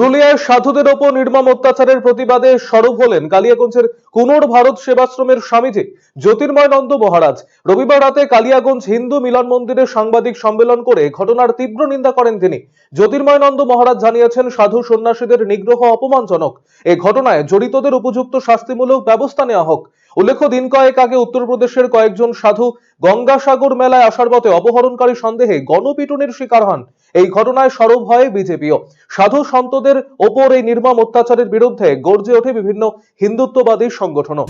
পুরুলিয়ায় সাধুদের ওপর নির্মম অত্যাচারের প্রতিবাদে সরব হলেন কালিয়াগঞ্জের কুনোর ভারত সেবাশ্রমের স্বামীজি জ্যোতির্ময় নন্দ মহারাজ। রবিবার রাতে কালিয়াগঞ্জ হিন্দু মিলন মন্দিরে সাংবাদিক সম্মেলন করে ঘটনার তীব্র নিন্দা করেন তিনি। জ্যোতির্ময় নন্দ মহারাজ জানিয়েছেন, সাধু সন্ন্যাসীদের নিগ্রহ অপমানজনক। এ ঘটনায় জড়িতদের উপযুক্ত শাস্তিমূলক ব্যবস্থা নেওয়া হোক। উল্লেখ্য, দিন কয়েক আগে উত্তরপ্রদেশের কয়েকজন সাধু গঙ্গাসাগর মেলায় আসার পথে অপহরণকারী সন্দেহে গণপিটুনির শিকার হন। এই ঘটনায় সরব হয় বিজেপিও। সাধু সন্তদের ওপর এই নির্মম অত্যাচারের বিরুদ্ধে গর্জে ওঠে বিভিন্ন হিন্দুত্ববাদী সংগঠনও।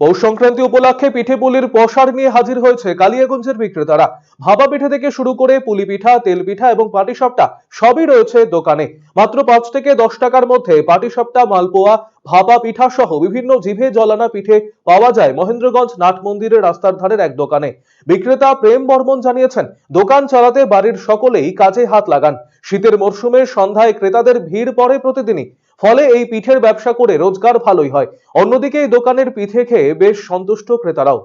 পৌষ সংক্রান্তি উপলক্ষে পিঠে পুলির পসার নিয়ে হাজির হয়েছে কালিয়াগঞ্জের বিক্রেতারা। ভাবা পিঠে থেকে শুরু করে পুলি পিঠা তেল পিঠা এবং পাটিসাপটা সবই রয়েছে দোকানে। মাত্র পাঁচ থেকে দশ টাকার মধ্যে পাটিসাপটা, মালপোয়া ভাপা পিঠা সহ বিভিন্ন জিভে জলানা পিঠে পাওয়া যায় মহেন্দ্রগঞ্জ নাট মন্দিরের রাস্তার ধারের এক দোকানে। বিক্রেতা প্রেম বর্মন জানিয়েছেন, দোকান চালাতে বাড়ির সকলেই কাজে হাত লাগান। শীতের মরশুমে সন্ধ্যায় ক্রেতাদের ভিড় পড়ে প্রতিদিনই। ফলে এই পিঠের ব্যবসা করে রোজগার ভালোই হয়। অন্যদিকে এই দোকানের পিঠে খেয়ে বেশ সন্তুষ্ট ক্রেতারাও।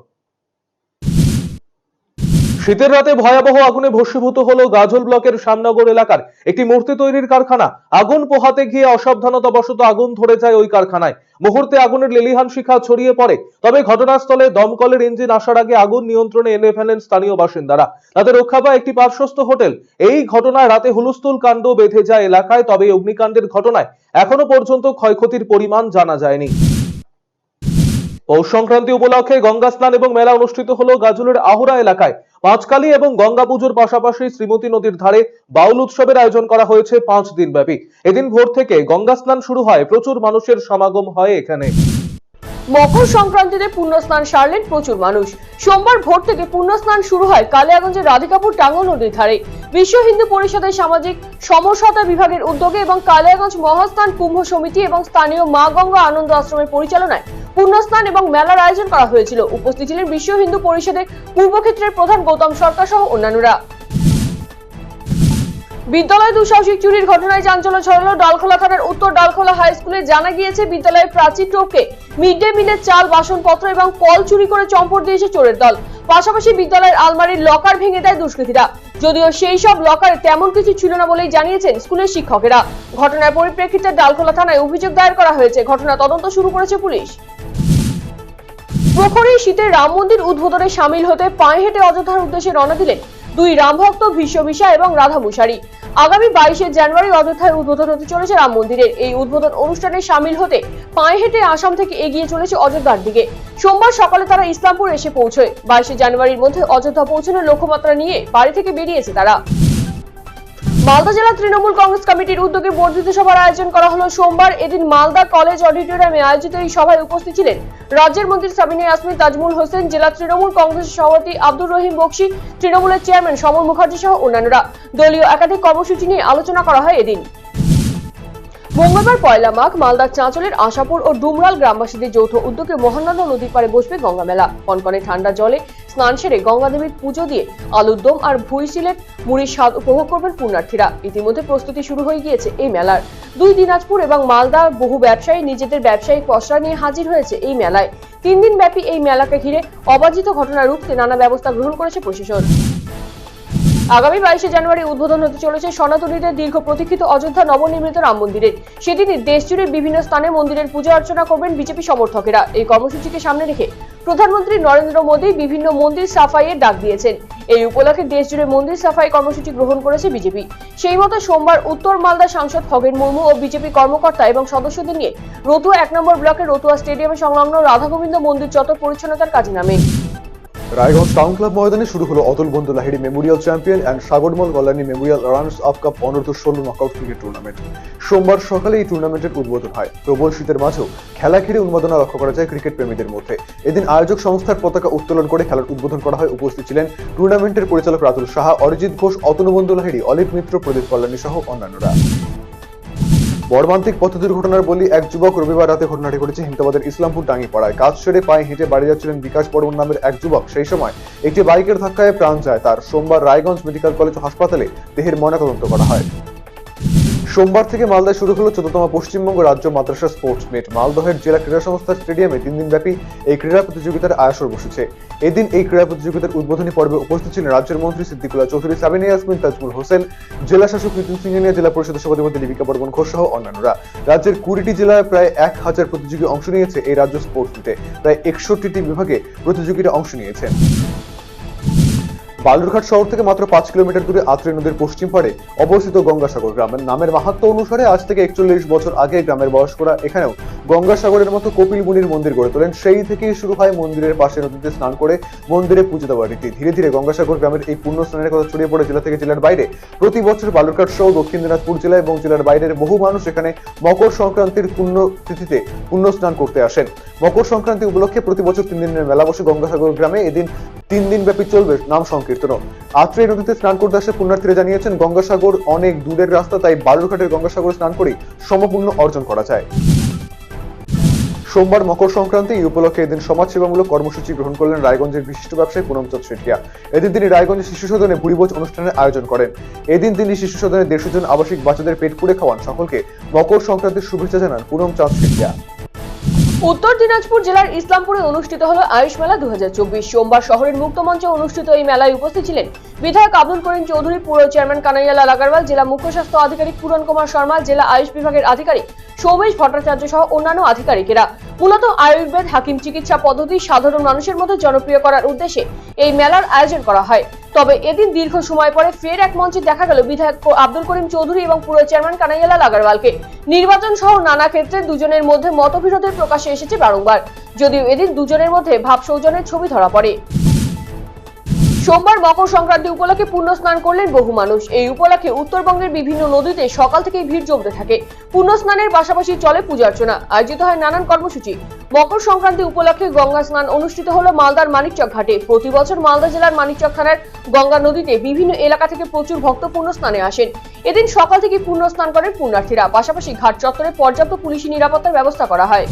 শীতের রাতে ভয়াবহ আগুনে ভস্মীভূত হলো গাজল ব্লকের শ্যামনগর এলাকার একটি মূর্তি তৈরির কারখানা। আগুন পোহাতে গিয়ে অসাবধানতা বশত আগুন ধরে যায় ওই কারখানায়। মুহূর্তে আগুনের লেলিহান শিখা ছড়িয়ে পড়ে। তবে ঘটনাস্থলে দমকলের ইঞ্জিন আসার আগে আগুন নিয়ন্ত্রণে এনে ফেলেন স্থানীয় বাসিন্দারা। তাদের রক্ষা পায় একটি পার্শ্বস্থ হোটেল। এই ঘটনায় রাতে হুলস্থুল কাণ্ড বেঁধে যায় এলাকায়, তবে অগ্নিকাণ্ডের ঘটনায় এখনও পর্যন্ত ক্ষয়ক্ষতির পরিমাণ জানা যায়নি। পৌষ সংক্রান্তি উপলক্ষে গঙ্গা স্নান এবং মেলা অনুষ্ঠিত হলো গাজলের আহুরা এলাকায়। পাঁচকালী এবং গঙ্গা পুজোর পাশাপাশি শ্রীমতী নদীর ধারে বাউল উৎসবের আয়োজন করা হয়েছে পাঁচ দিন ব্যাপী এদিন ভোর থেকে গঙ্গা স্নান শুরু হয়, প্রচুর মানুষের সমাগম হয় এখানে। মকর সংক্রান্তিতে পুণ্যস্নান সারলেন প্রচুর মানুষ। সোমবার ভোর থেকে পুণ্যস্নান শুরু হয় কালিয়াগঞ্জের রাধিকাপুর টাঙ্গল নদীর ধারে। বিশ্ব হিন্দু পরিষদের সামাজিক সমসতা বিভাগের উদ্যোগে এবং কালিয়াগঞ্জ মহাস্থান কুম্ভ সমিতি এবং স্থানীয় মা গঙ্গা আনন্দ আশ্রমের পরিচালনায় পুণ্যস্নান এবং মেলার আয়োজন করা হয়েছিল। উপস্থিত ছিলেন বিশ্ব হিন্দু পরিষদের পূর্বক্ষেত্রের প্রধান গৌতম সরকার সহ অন্যান্যরা। বিদ্যালয় দুঃসাহসিক চুরির ঘটনায় চাঞ্চল্য ছড়ালো ডালখোলা থানার উত্তর ডালখোলা হাই স্কুলে। জানা গিয়েছে, বিদ্যালয়ের প্রাচীর টপকে মিড ডে মিলের চাল, বাসনপত্র এবং কল চুরি করে চম্পট দিয়েছে চোরের দল। পাশাপাশি বিদ্যালয়ের আলমারির লকার ভেঙে দেয় দুষ্কৃতীরা। যদিও সেই সব লকারে তেমন কিছু ছিল না বলেই জানিয়েছেন স্কুলের শিক্ষকেরা। ঘটনার পরিপ্রেক্ষিতে ডালখোলা থানায় অভিযোগ দায়ের করা হয়েছে। ঘটনা তদন্ত শুরু করেছে পুলিশ। প্রখরের শীতে রাম মন্দির উদ্বোধনে সামিল হতে পায়ে হেঁটে অযোধ্যার উদ্দেশ্যে রওনা দিলেন দুই রামভক্ত ভীষ্মবিষা এবং রাধা মুশারি। আগামী বাইশে জানুয়ারি অযোধ্যায় উদ্বোধন হতে চলেছে রাম মন্দিরের। এই উদ্বোধন অনুষ্ঠানে সামিল হতে পায়ে হেঁটে আসাম থেকে এগিয়ে চলেছে অযোধ্যার দিকে। সোমবার সকালে তারা ইসলামপুর এসে পৌঁছয়। বাইশে জানুয়ারির মধ্যে অযোধ্যা পৌঁছানোর লক্ষ্যমাত্রা নিয়ে বাড়ি থেকে বেরিয়েছে তারা। মালদা জেলা তৃণমূল কংগ্রেস কমিটির উদ্যোগে বর্ধিত সভার আয়োজন করা হলো সোমবার। এদিন মালদা কলেজ অডিটোরিয়ামে আয়োজিত এই সভায় উপস্থিত ছিলেন রাজ্যের মন্ত্রী সাবিনা ইয়াসমিন, তাজমুল হোসেন, জেলা তৃণমূল কংগ্রেস সভাপতি আব্দুর রহিম বক্সি, তৃণমূলের চেয়ারম্যান সমর মুখার্জি সহ অন্যান্যরা। দলীয় একাধিক কর্মসূচি নিয়ে আলোচনা করা হয় এদিন। মঙ্গলবার পয়লা মাঘ, মালদার চাঁচলের আশাপুর ও ডুমরাল গ্রামবাসীদের যৌথ উদ্যোগে মহানন্দা নদীর পাড়ে বসবে গঙ্গা মেলা। কনকনে ঠান্ডা জলে স্নান সেরে গঙ্গা দেবীর পুজো দিয়ে আলুর দম আর ভুই সিলেট, মুড়ির স্বাদ উপভোগ করবেন পুণ্যার্থীরা। ইতিমধ্যে প্রস্তুতি শুরু হয়ে গিয়েছে এই মেলার। দুই দিনাজপুর এবং মালদার বহু ব্যবসায়ী নিজেদের ব্যবসায়িক পসরা নিয়ে হাজির হয়েছে এই মেলায়। তিন দিন ব্যাপী এই মেলাকে ঘিরে অবাঞ্ছিত ঘটনা রুখতে নানা ব্যবস্থা গ্রহণ করেছে প্রশাসন। আগামী বাইশে জানুয়ারি উদ্বোধন হতে চলেছে সনাতনীদের দীর্ঘ প্রতীক্ষিত অযোধ্যা নবনির্মিত রাম মন্দিরের সেদিনই দেশজুড়ে বিভিন্ন স্থানে মন্দিরের পূজা অর্চনা করবেন বিজেপি সমর্থকেরা। এই কর্মসূচিকে সামনে রেখে প্রধানমন্ত্রী নরেন্দ্র মোদী বিভিন্ন মন্দির সাফাইয়ের ডাক দিয়েছেন। এই উপলক্ষে দেশ জুড়ে মন্দির সাফাই কর্মসূচি গ্রহণ করেছে বিজেপি। সেই মতো সোমবার উত্তর মালদা সাংসদ খগেন মুর্মু ও বিজেপি কর্মকর্তা এবং সদস্যদের নিয়ে রতুয়া এক নম্বর ব্লকের রতুয়া স্টেডিয়ামে সংলগ্ন রাধাগোবিন্দ মন্দির চত্বর পরিচ্ছন্নতার কাজে নামে। রায়গঞ্জ টাউন ক্লাব ময়দানে শুরু হলো Atul Bandhu Lahiri memorial champion and Sagarmal Kalyani memorial runners up cup অনূর্ধ্ব ষোলো নকআউট ক্রিকেট টুর্নামেন্ট সোমবার সকালে এই টুর্নামেন্টের উদ্বোধন হয়। প্রবল শীতের মাঝেও খেলা ঘিরে উন্মাদনা লক্ষ্য করা যায় ক্রিকেট প্রেমীদের মধ্যে। এদিন আয়োজক সংস্থার পতাকা উত্তোলন করে খেলার উদ্বোধন করা হয়। উপস্থিত ছিলেন টুর্নামেন্টের পরিচালক রাতুল সাহা, অরিজিৎ ঘোষ অতনুবন্ধু লাহিড়ি, অলিভ মিত্র, প্রদীপ কল্যাণী সহ অন্যান্যরা। মর্মান্তিক পথ দুর্ঘটনার বলি এক যুবক রবিবার রাতে ঘটনাটি ঘটেছে হিমতাবাদের ইসলামপুর ডাঙ্গিপাড়ায়। কাজ সেরে পায়ে হেঁটে বাড়ি যাচ্ছিলেন বিকাশ বর্মন নামের এক যুবক। সেই সময় একটি বাইকের ধাক্কায় প্রাণ যায়। তার সোমবার রায়গঞ্জ মেডিকেল কলেজ হাসপাতালে দেহের ময়নাতদন্ত করা হয়। সোমবার থেকে মালদায় শুরু হলো চোদ্দতম পশ্চিমবঙ্গ রাজ্য মাদ্রাসা স্পোর্টস মিট। মালদহের জেলা ক্রীড়া সংস্থার স্টেডিয়ামে তিন দিনব্যাপী এই ক্রীড়া প্রতিযোগিতার আয়োজন বসেছে। এদিন এই ক্রীড়া প্রতিযোগিতার উদ্বোধনী পর্বে উপস্থিত ছিলেন রাজ্যের মন্ত্রী সিদ্দিকুল্লাহ চৌধুরী, সাবিনা ইয়াসমিন, তাজমুল হোসেন, জেলা শাসক নিতিন সিংহানিয়া জেলা পরিষদের সভাধিপতি দীপিকা বর্মন ঘোষ সহ অন্যান্যরা। রাজ্যের কুড়িটি জেলায় প্রায় এক হাজার প্রতিযোগী অংশ নিয়েছে এই রাজ্য স্পোর্টস মিটে। প্রায় একষট্টিটি বিভাগে প্রতিযোগীরা অংশ নিয়েছেন। বালুরঘাট শহর থেকে মাত্র পাঁচ কিলোমিটার দূরে আত্রে নদীর পশ্চিম পাড়ে অবস্থিত গঙ্গাসাগর গ্রামের নামের মাহাত্ম অনুসারে আজ থেকে একচল্লিশ বছর আগে গ্রামের বয়স্করা এখানেও গঙ্গাসাগরের মতো কপিল মুনির মন্দির গড়ে তোলেন। সেই থেকেই শুরু হয় মন্দিরের পাশে নদীতে স্নান করে মন্দিরে পুজো দেওয়ার রীতি। ধীরে ধীরে গঙ্গাসাগর গ্রামের এই পুণ্য স্নানের কথা ছড়িয়ে পড়ে জেলা থেকে জেলার বাইরে। প্রতি বছর বালুরঘাট সহ দক্ষিণ দিনাজপুর জেলা এবং জেলার বাইরের বহু মানুষ এখানে মকর সংক্রান্তির পুণ্য তিথিতে পুণ্য স্নান করতে আসেন। মকর সংক্রান্তি উপলক্ষে প্রতি বছর তিন দিনের মেলা বসে গঙ্গাসাগর গ্রামে। এদিন তিন দিন ব্যাপী চলবে নাম সংকীর্তন আত্রে নদীতে স্নান করতে আসে পুণ্যার্থীরা জানিয়েছেন, গঙ্গাসাগর অনেক দূরের রাস্তা, তাই বালুরঘাটের গঙ্গাসাগরে স্নান করেই সমপুণ্য অর্জন করা যায়। সোমবার মকর সংক্রান্তি, এই উপলক্ষে এদিন সমাজসেবামূলক কর্মসূচি গ্রহণ করলেন রায়গঞ্জের বিশিষ্ট ব্যবসায়ী পুনমচাঁদ শেঠিয়া এদিন তিনি রায়গঞ্জের শিশু সদনে ভুরিভোজ অনুষ্ঠানের আয়োজন করেন। এদিন তিনি শিশু সদনে দেড়শো জন আবাসিক বাচ্চাদের পেট পুড়ে খাওয়ান সকলকে। মকর সংক্রান্তির শুভেচ্ছা জানান পুনমচাঁদ শেঠিয়া উত্তর দিনাজপুর জেলার ইসলামপুরে অনুষ্ঠিত হলো আয়ুষ মেলা দু হাজার চব্বিশ। সোমবার শহরের মুক্ত মঞ্চে অনুষ্ঠিত এই মেলায় উপস্থিত ছিলেন বিধায়ক আব্দুল করিম চৌধুরী, পুর চেয়ারম্যান কানাইয়ালাল আগারওয়াল, জেলা মুখ্য স্বাস্থ্য আধিকারিক পূরণ কুমার শর্মা, জেলা আয়ুষ বিভাগের আধিকারিক সৌমেশ ভট্টাচার্য সহ অন্যান্য আধিকারিকেরা। মূলত আয়ুর্বেদ হাকিম চিকিৎসা পদ্ধতি সাধারণ মানুষের মধ্যে জনপ্রিয় করার উদ্দেশ্যে এই মেলার আয়োজন করা হয়। তবে এদিন দীর্ঘ সময় পরে ফের এক মঞ্চে দেখা গেল বিধায়ক আব্দুল করিম চৌধুরী এবং পুরো চেয়ারম্যান কানাইয়ালাল আগারওয়ালকে নির্বাচন সহ নানা ক্ষেত্রে দুজনের মধ্যে মতবিরোধের প্রকাশে এসেছে বারংবার। যদিও এদিন দুজনের মধ্যে ভাব সৌজনের ছবি ধরা পড়ে। সোমবার মকর সংক্রান্তি উপলক্ষে পুণ্য স্নান করলেন বহু মানুষ। এই উপলক্ষে উত্তরবঙ্গের বিভিন্ন নদীতে সকাল থেকেই ভিড় জমতে থাকে। পুণ্য স্নানের পাশাপাশি চলে পূজার্চনা আয়োজিত হয় নানান কর্মসূচি। মকর সংক্রান্তি উপলক্ষে গঙ্গা স্নান অনুষ্ঠিত হলো মালদার মানিকচক ঘাটে। প্রতি বছর মালদা জেলার মানিকচক থানার গঙ্গা নদীতে বিভিন্ন এলাকা থেকে প্রচুর ভক্ত পুণ্য স্নানে আসেন। এদিন সকাল থেকে পুণ্য স্নান করেন পুণ্যার্থীরা। পাশাপাশি ঘাট চত্বরে পর্যাপ্ত পুলিশি নিরাপত্তার ব্যবস্থা করা হয়।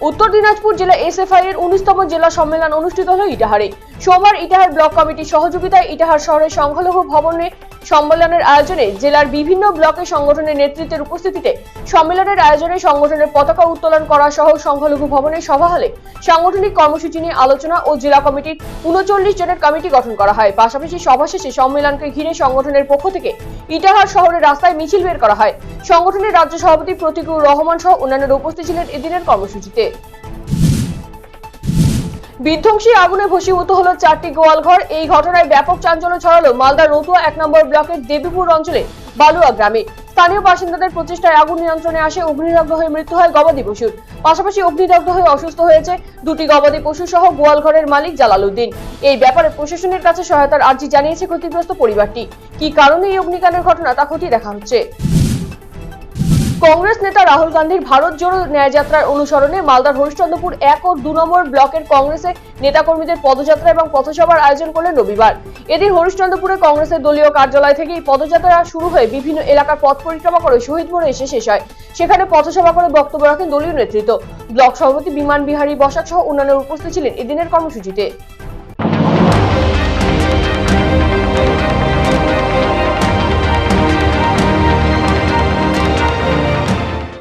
উত্তর দিনাজপুর জেলা এসএফআই এর উনিশতম জেলা সম্মেলন অনুষ্ঠিত হল ইটাহারে। সোমবার ইটাহার ব্লক কমিটির সহযোগিতায় ইটাহার শহরের সংখ্যালঘু ভবনে সম্মেলনের আয়োজনে জেলার বিভিন্ন ব্লকে সংগঠনের নেতৃত্বের উপস্থিতিতে সম্মেলনের আয়োজনে সংগঠনের পতাকা উত্তোলন করা সহ সংখ্যালঘু ভবনের সভা হলে সাংগঠনিক কর্মসূচি নিয়ে আলোচনা ও জেলা কমিটির উনচল্লিশ জনের কমিটি গঠন করা হয়। পাশাপাশি সভা শেষে সম্মেলনকে ঘিরে সংগঠনের পক্ষ থেকে ইটাহার শহরের রাস্তায় মিছিল বের করা হয়। সংগঠনের রাজ্য সভাপতি প্রতিকুর রহমান সহ অন্যান্যরা উপস্থিত ছিলেন এদিনের কর্মসূচিতে। বিধ্বংসী আগুনে ভস্মীভূত হলো চারটি গোয়ালঘর। এই ঘটনায় ব্যাপক চাঞ্চল্য ছড়ালো মালদার রতুয়া এক নম্বর ব্লকের দেবীপুর অঞ্চলে, বালুয়া গ্রামে। স্থানীয় বাসিন্দাদের প্রচেষ্টায় আগুন নিয়ন্ত্রণে আসে, অগ্নিদগ্ধ হয়ে মৃত্যু হয় গবাদি পশুর। পাশাপাশি অগ্নিদগ্ধ হয়ে অসুস্থ হয়েছে দুটি গবাদি পশু সহ গোয়ালঘরের মালিক জালালউদ্দিন। এই ব্যাপারে প্রশাসনের কাছে সহায়তার আর্জি জানিয়েছে ক্ষতিগ্রস্ত পরিবারটি। কি কারণে এই অগ্নিকাণ্ডের ঘটনা তা খতিয়ে দেখা হচ্ছে? কংগ্রেস নেতা রাহুল গান্ধীর ভারত জোড়ো ন্যায়যাত্রার অনুসরণে মালদার হরিশ্চন্দ্রপুর এক ও দু নম্বর ব্লকের কংগ্রেসের নেতাকর্মীদের পদযাত্রা এবং পথসভার আয়োজন করলেন রবিবার। এদিন হরিশ্চন্দ্রপুরে কংগ্রেসের দলীয় কার্যালয় থেকে এই পদযাত্রা শুরু হয়ে বিভিন্ন এলাকার পথ পরিক্রমা করে শহীদ মোড়ে এসে শেষ হয়। সেখানে পথসভা করে বক্তব্য রাখেন দলীয় নেতৃত্ব। ব্লক সভাপতি বিমান বিহারী বসাক সহ অন্যান্য উপস্থিত ছিলেন এদিনের কর্মসূচিতে।